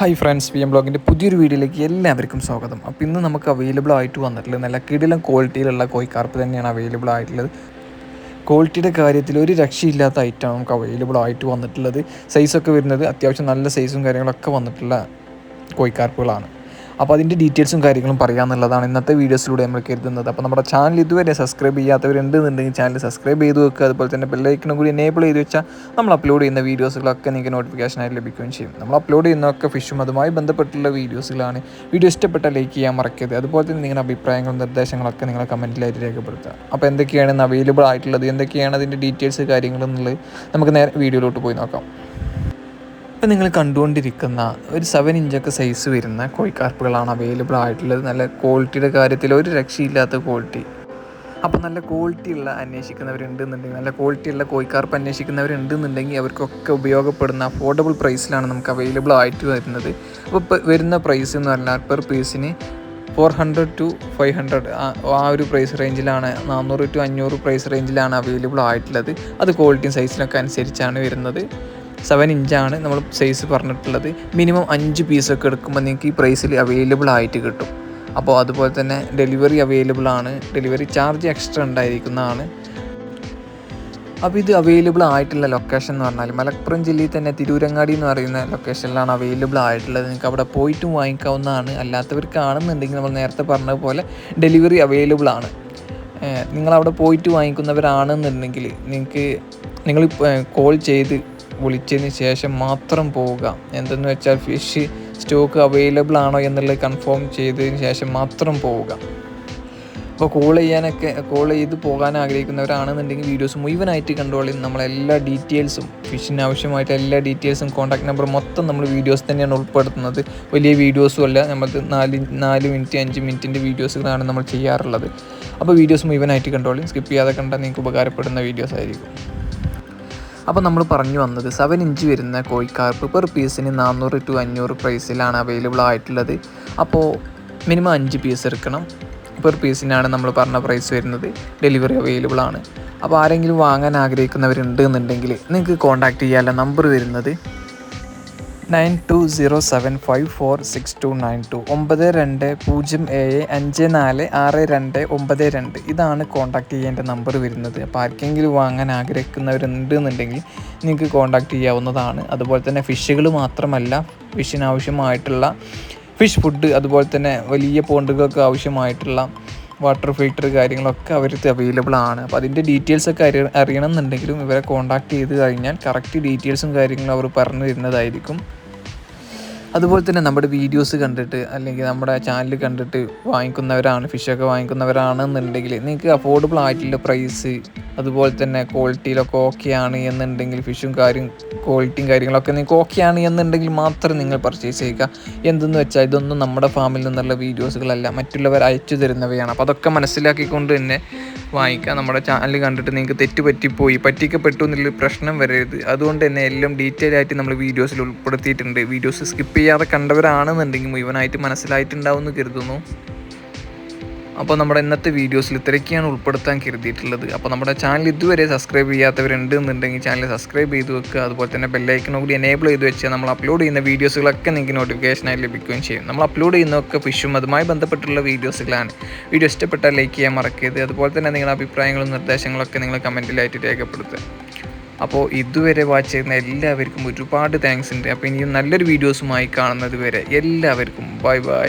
Hi friends V M ബ്ലോഗിന്റെ പുതിയൊരു വീഡിയോയിലേക്ക് എല്ലാവർക്കും സ്വാഗതം. അപ്പോൾ ഇന്ന് നമുക്ക് അവൈലബിൾ ആയിട്ട് വന്നിട്ടുള്ളത് നല്ല കിടിലം ക്വാളിറ്റിയിലുള്ള കോഴിക്കാർപ്പ് തന്നെയാണ് അവൈലബിൾ ആയിട്ടുള്ളത്. ക്വാളിറ്റിയുടെ കാര്യത്തിൽ ഒരു രക്ഷയില്ലാത്ത ഐറ്റമാണ് നമുക്ക് അവൈലബിൾ ആയിട്ട് വന്നിട്ടുള്ളത്. സൈസൊക്കെ വരുന്നത് അത്യാവശ്യം നല്ല സൈസും കാര്യങ്ങളൊക്കെ വന്നിട്ടുള്ള കോഴിക്കാർപ്പുകളാണ്. അപ്പോൾ അതിന്റെ ഡീറ്റെയിൽസും കാര്യങ്ങളും പറയാമെന്നുള്ളതാണ് ഇന്നത്തെ വീഡിയോസിലൂടെ നമ്മൾ കരുതുന്നത്. അപ്പോൾ നമ്മുടെ ചാനൽ ഇതുവരെ സബ്സ്ക്രൈബ് ചെയ്യാത്തവരുണ്ടെന്നുണ്ടെങ്കിൽ ചാനൽ സബ്സ്ക്രൈബ് ചെയ്ത് വെക്കുക. അതുപോലെ തന്നെ ബെല്ലൈക്കണം കൂടി എനേബിൾ ചെയ്ത് വെച്ചാൽ നമ്മൾ അപ്ലോഡ് ചെയ്യുന്ന വീഡിയോസുകളൊക്കെ നിങ്ങൾക്ക് നോട്ടിഫിക്കേഷനായി ലഭിക്കുകയും ചെയ്യും. നമ്മൾ അപ്ലോഡ് ചെയ്യുന്നതൊക്കെ ഫിഷും അതുമായി ബന്ധപ്പെട്ടുള്ള വീഡിയോസുകളാണ് വീഡിയോ ഇഷ്ടപ്പെട്ട ലൈക്ക് ചെയ്യാൻ മറക്കരുത്. അതുപോലെ തന്നെ നിങ്ങളുടെ അഭിപ്രായങ്ങളും നിർദ്ദേശങ്ങളൊക്കെ നിങ്ങൾ കമന്റിലായിട്ട് രേഖപ്പെടുത്തുക. അപ്പോൾ എന്തൊക്കെയാണ് അവൈലബിൾ ആയിട്ടുള്ളത്? എന്തൊക്കെയാണ് അതിന്റെ ഡീറ്റെയിൽസ് കാര്യങ്ങളെന്നുള്ളത് നമുക്ക് നേരെ വീഡിയോയിലോട്ട് പോയി നോക്കാം. ഇപ്പം നിങ്ങൾ കണ്ടുകൊണ്ടിരിക്കുന്ന ഒരു സെവൻ ഇഞ്ചൊക്കെ സൈസ് വരുന്ന കോഴിക്കാർപ്പുകളാണ് അവൈലബിൾ ആയിട്ടുള്ളത്. നല്ല ക്വാളിറ്റിയുടെ കാര്യത്തിൽ ഒരു രക്ഷയില്ലാത്ത ക്വാളിറ്റി അപ്പോൾ നല്ല ക്വാളിറ്റി ഉള്ള അന്വേഷിക്കുന്നവരുണ്ടെന്നുണ്ടെങ്കിൽ നല്ല ക്വാളിറ്റി ഉള്ള കോഴിക്കാർപ്പ് അന്വേഷിക്കുന്നവരുണ്ടെന്നുണ്ടെങ്കിൽ അവർക്കൊക്കെ ഉപയോഗപ്പെടുന്ന അഫോർഡബിൾ പ്രൈസിലാണ് നമുക്ക് അവൈലബിൾ ആയിട്ട് വരുന്നത്. അപ്പോൾ വരുന്ന പ്രൈസ് എന്ന് പറഞ്ഞാൽ പെർ പീസിന് four hundred to five hundred ആ ഒരു പ്രൈസ് റേഞ്ചിലാണ് നാനൂറ് ടു അഞ്ഞൂറ് പ്രൈസ് റേഞ്ചിലാണ് അവൈലബിൾ ആയിട്ടുള്ളത്. അത് ക്വാളിറ്റിയും സൈസിനൊക്കെ അനുസരിച്ചാണ് വരുന്നത്. സെവൻ ഇഞ്ചാണ് നമ്മൾ സൈസ് പറഞ്ഞിട്ടുള്ളത്. മിനിമം അഞ്ച് പീസൊക്കെ എടുക്കുമ്പോൾ നിങ്ങൾക്ക് ഈ പ്രൈസിൽ അവൈലബിൾ ആയിട്ട് കിട്ടും. അപ്പോൾ അതുപോലെ തന്നെ ഡെലിവറി അവൈലബിൾ ആണ്. ഡെലിവറി ചാർജ് എക്സ്ട്രാ ഉണ്ടായിരിക്കുന്നതാണ്. അപ്പോൾ ഇത് അവൈലബിൾ ആയിട്ടുള്ള ലൊക്കേഷൻ എന്ന് പറഞ്ഞാൽ മലപ്പുറം ജില്ലയിൽ തന്നെ തിരൂരങ്ങാടി എന്ന് പറയുന്ന ലൊക്കേഷനിലാണ് അവൈലബിൾ ആയിട്ടുള്ളത്. നിങ്ങൾക്ക് അവിടെ പോയിട്ടും വാങ്ങിക്കാവുന്നതാണ്. അല്ലാത്തവർക്കാണെന്നുണ്ടെങ്കിൽ നമ്മൾ നേരത്തെ പറഞ്ഞതുപോലെ ഡെലിവറി അവൈലബിൾ ആണ്. നിങ്ങളവിടെ പോയിട്ട് വാങ്ങിക്കുന്നവരാണെന്നുണ്ടെങ്കിൽ നിങ്ങൾക്ക് നിങ്ങൾ കോൾ ചെയ്ത് വിളിച്ചതിന് ശേഷം മാത്രം പോവുക. എന്തെന്ന് വെച്ചാൽ ഫിഷ് സ്റ്റോക്ക് അവൈലബിൾ ആണോ എന്നുള്ളത് കൺഫേം ചെയ്തതിന് ശേഷം മാത്രം പോവുക. അപ്പോൾ കോൾ ചെയ്യാനൊക്കെ കോൾ ചെയ്ത് പോകാൻ ആഗ്രഹിക്കുന്നവരാണെന്നുണ്ടെങ്കിൽ വീഡിയോസ് മുഴുവനായിട്ട് കണ്ടോളി. നമ്മളെല്ലാ ഡീറ്റെയിൽസും ഫിഷിന് ആവശ്യമായിട്ട് എല്ലാ ഡീറ്റെയിൽസും കോൺടാക്ട് നമ്പർ മൊത്തം നമ്മൾ വീഡിയോസ് തന്നെയാണ് ഉൾപ്പെടുത്തുന്നത്. വലിയ വീഡിയോസും അല്ല നമ്മൾ നാല് നാല് മിനിറ്റ് അഞ്ച് മിനിറ്റിന്റെ വീഡിയോസുകളാണ് നമ്മൾ ചെയ്യാറുള്ളത്. അപ്പോൾ വീഡിയോസ് മുഴുവനായിട്ട് കണ്ടോളി. സ്കിപ്പ് ചെയ്യാതെ കണ്ടാൽ നിങ്ങൾക്ക് ഉപകാരപ്പെടുന്ന വീഡിയോസ് ആയിരിക്കും. അപ്പോൾ നമ്മൾ പറഞ്ഞു വന്നത് സെവൻ ഇഞ്ച് വരുന്ന കോഴിക്കാർപ്പ് പെർ പീസിന് നാനൂറ് ടു അഞ്ഞൂറ് പ്രൈസിലാണ് അവൈലബിൾ ആയിട്ടുള്ളത്. അപ്പോൾ മിനിമം അഞ്ച് പീസ് എടുക്കണം. പെർ പീസിനാണ് നമ്മൾ പറഞ്ഞ പ്രൈസ് വരുന്നത്. ഡെലിവറി അവൈലബിൾ ആണ്. അപ്പോൾ ആരെങ്കിലും വാങ്ങാൻ ആഗ്രഹിക്കുന്നവരുണ്ട് എന്നുണ്ടെങ്കിൽ നിങ്ങൾക്ക് കോൺടാക്റ്റ് ചെയ്യാനുള്ള നമ്പർ വരുന്നത്. Nine two zero seven five four six two nine two ഒമ്പത് രണ്ട് പൂജ്യം ഏഴ് അഞ്ച് നാല് ആറ് രണ്ട് ഒമ്പത് രണ്ട് ഇതാണ് കോൺടാക്ട് ചെയ്യേണ്ട നമ്പർ വരുന്നത്. അപ്പോൾ ആർക്കെങ്കിലും വാങ്ങാൻ ആഗ്രഹിക്കുന്നവരുണ്ട് എന്നുണ്ടെങ്കിൽ നിങ്ങൾക്ക് കോൺടാക്ട് ചെയ്യാവുന്നതാണ്. അതുപോലെ തന്നെ ഫിഷുകൾ മാത്രമല്ല ഫിഷിന് ആവശ്യമായിട്ടുള്ള ഫിഷ് ഫുഡ് അതുപോലെ തന്നെ വലിയ പോണ്ടുകൾക്ക് ആവശ്യമായിട്ടുള്ള വാട്ടർ ഫിൽട്ടർ കാര്യങ്ങളൊക്കെ അവർക്ക് അവൈലബിൾ ആണ്. അപ്പോൾ അതിന്റെ ഡീറ്റെയിൽസ് ഒക്കെ അറിയ അറിയണം എന്നുണ്ടെങ്കിലും ഇവരെ കോൺടാക്ട് ചെയ്ത് കഴിഞ്ഞാൽ കറക്റ്റ് ഡീറ്റെയിൽസും കാര്യങ്ങളും അവർ പറഞ്ഞു തരുന്നതായിരിക്കും. അതുപോലെ തന്നെ നമ്മുടെ വീഡിയോസ് കണ്ടിട്ട് അല്ലെങ്കിൽ നമ്മുടെ ചാനൽ കണ്ടിട്ട് വാങ്ങിക്കുന്നവരാണ് ഫിഷൊക്കെ വാങ്ങിക്കുന്നവരാണെന്നുണ്ടെങ്കിൽ നിങ്ങൾക്ക് അഫോർഡബിൾ ആയിട്ടുള്ള പ്രൈസ് അതുപോലെ തന്നെ ക്വാളിറ്റിയിലൊക്കെ ഓക്കെ ആണ് എന്നുണ്ടെങ്കിൽ ഫിഷും കാര്യം ക്വാളിറ്റിയും കാര്യങ്ങളൊക്കെ നിങ്ങൾക്ക് ഓക്കെ ആണ് എന്നുണ്ടെങ്കിൽ മാത്രം നിങ്ങൾ പർച്ചേസ് ചെയ്യുക. എന്തെന്ന് വെച്ചാൽ ഇതൊന്നും നമ്മുടെ ഫാമിൽ നിന്നുള്ള വീഡിയോസുകളല്ല മറ്റുള്ളവർ അയച്ചു തരുന്നവയാണ്. അപ്പോൾ അതൊക്കെ മനസ്സിലാക്കിക്കൊണ്ട് തന്നെ വാങ്ങിക്കുക. നമ്മുടെ ചാനൽ കണ്ടിട്ട് നിങ്ങൾക്ക് തെറ്റ് പറ്റിപ്പോയി പറ്റിക്കപ്പെട്ടു എന്നുള്ള പ്രശ്നം വരരുത്. അതുകൊണ്ട് തന്നെ എല്ലാം ഡീറ്റെയിൽ ആയിട്ട് നമ്മൾ വീഡിയോസിൽ ഉൾപ്പെടുത്തിയിട്ടുണ്ട്. വീഡിയോസ് സ്കിപ്പ് ചെയ്യാതെ കണ്ടവരാണെന്നുണ്ടെങ്കിൽ മുഴുവനായിട്ട് മനസ്സിലായിട്ടുണ്ടാവും എന്ന് കരുതുന്നു. അപ്പോൾ നമ്മുടെ ഇന്നത്തെ വീഡിയോസിൽ ഇത്രയൊക്കെയാണ് ഉൾപ്പെടുത്താൻ കരുതിയിട്ടുള്ളത്. അപ്പോൾ നമ്മുടെ ചാനൽ ഇതുവരെ സബ്സ്ക്രൈബ് ചെയ്യാത്തവരുണ്ട് എന്നുണ്ടെങ്കിൽ ചാനൽ സബ്സ്ക്രൈബ് ചെയ്ത് വെക്കുക. അതുപോലെ തന്നെ ബെല്ലൈക്കൺ കൂടി എനേബിൾ ചെയ്ത് വെച്ചാൽ നമ്മൾ അപ്ലോഡ് ചെയ്യുന്ന വീഡിയോസുകളൊക്കെ നിങ്ങൾക്ക് നോട്ടിഫിക്കേഷനായി ലഭിക്കുകയും ചെയ്യും. നമ്മൾ അപ്ലോഡ് ചെയ്യുന്നതൊക്കെ ഫിഷും അതുമായി ബന്ധപ്പെട്ടുള്ള വീഡിയോസുകളാണ്. വീഡിയോ ഇഷ്ടപ്പെട്ടാൽ ലൈക്ക് ചെയ്യാൻ മറക്കരുത്. അതുപോലെ തന്നെ നിങ്ങളുടെ അഭിപ്രായങ്ങളും നിർദ്ദേശങ്ങളൊക്കെ നിങ്ങൾ കമന്റിലായിട്ട് രേഖപ്പെടുത്തുക. അപ്പോൾ ഇതുവരെ വാച്ച് ചെയ്യുന്ന എല്ലാവർക്കും ഒരുപാട് താങ്ക്സ് ഉണ്ട്. അപ്പോൾ ഇനിയും നല്ലൊരു വീഡിയോസുമായി കാണുന്നത് വരെ എല്ലാവർക്കും ബൈ ബൈ